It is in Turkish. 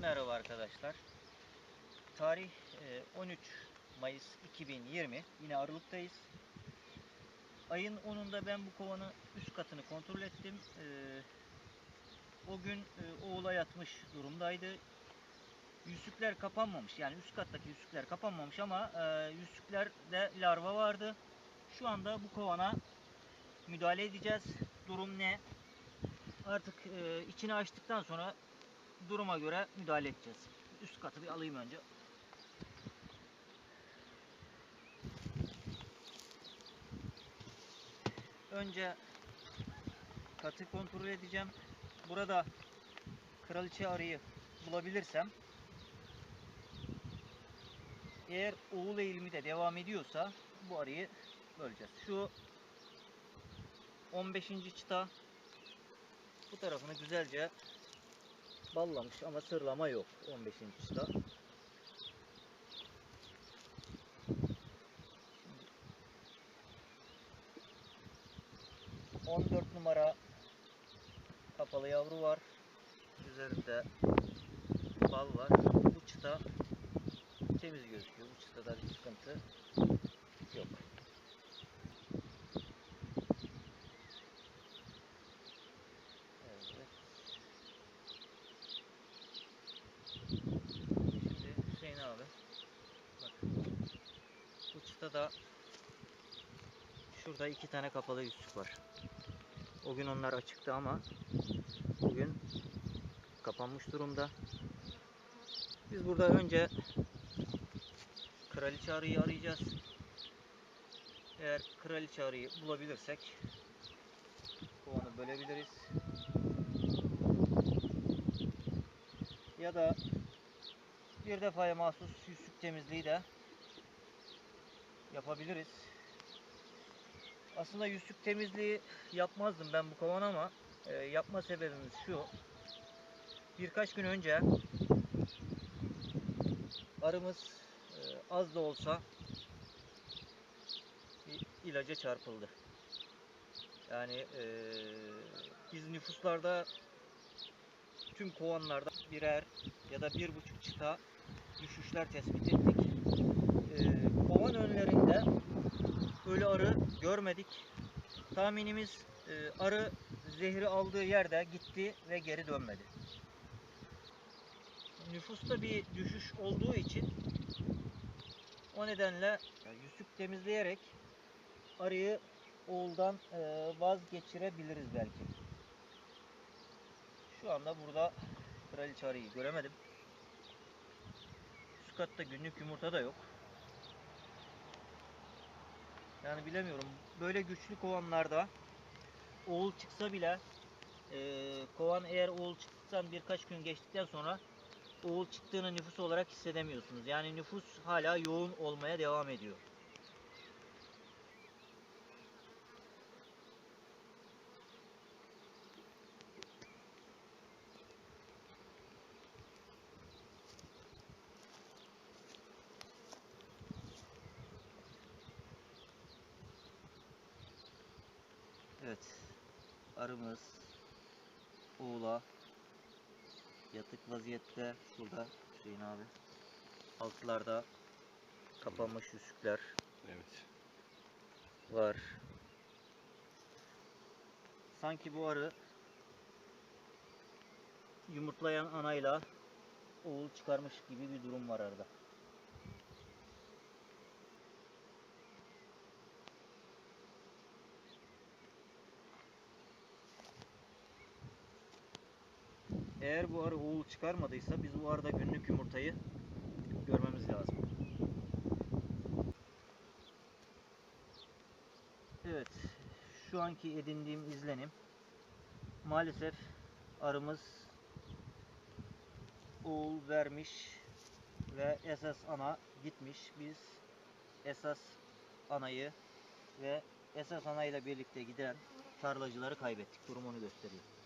Merhaba arkadaşlar. Tarih e, 13 Mayıs 2020. Yine Aralık'tayız. Ayın 10'unda ben bu kovanın üst katını kontrol ettim. E, O gün e, oğula yatmış durumdaydı. Yüzükler kapanmamış. Yani üst kattaki yüzükler kapanmamış ama e, yüzüklerde larva vardı. Şu anda bu kovana müdahale edeceğiz. Durum ne? Artık e, içini açtıktan sonra duruma göre müdahale edeceğiz. Üst katı bir alayım önce. Önce katı kontrol edeceğim. Burada kraliçe arıyı bulabilirsem eğer oğul eğilimi de devam ediyorsa bu arıyı böleceğiz. Şu 15. çıta bu tarafını güzelce ballamış ama sırlama yok 15. çıta. Şimdi 14 numara kapalı yavru var. Üzerinde bal var. Bu çıta temiz gözüküyor. Bu çıtada bir sıkıntı yok. Evet. Şimdi Hüseyin abi bak bu çıtada şurada iki tane kapalı yüzük var. O gün onlar açıktı ama bugün kapanmış durumda. Biz burada önce kraliçe arıyı arayacağız. Eğer kraliçe arıyı bulabilirsek kovanı bölebiliriz. Ya da bir defaya mahsus yüzük temizliği de yapabiliriz. Aslında yüzük temizliği yapmazdım ben bu kovan ama e, yapma sebebimiz şu. Birkaç gün önce arımız e, az da olsa bir ilaca çarpıldı. Yani e, biz nüfuslarda tüm kovanlarda birer ya da bir buçuk çıta düşüşler tespit ettik. E, kovan önlerinde ölü arı görmedik. Tahminimiz e, arı zehri aldığı yerde gitti ve geri dönmedi. Nüfusta bir düşüş olduğu için o nedenle yüzük temizleyerek arıyı oğuldan e, vazgeçirebiliriz belki. Şu anda burada kraliçe arıyı göremedim. Katta günlük yumurta da yok. Yani bilemiyorum. Böyle güçlü kovanlarda oğul çıksa bile e, kovan eğer oğul çıktıktan birkaç gün geçtikten sonra oğul çıktığını nüfus olarak hissedemiyorsunuz. Yani nüfus hala yoğun olmaya devam ediyor. Evet. Arımız oğula yatık vaziyette burada Hüseyin abi. Altlarda kapanmış yüzükler Evet. var. Sanki bu arı yumurtlayan anayla oğul çıkarmış gibi bir durum var arada. Eğer bu arı oğul çıkarmadıysa biz bu arada günlük yumurtayı görmemiz lazım. Evet, şu anki edindiğim izlenim maalesef arımız oğul vermiş ve esas ana gitmiş. Biz esas anayı ve esas anayla birlikte giden tarlacıları kaybettik. Durum onu gösteriyor.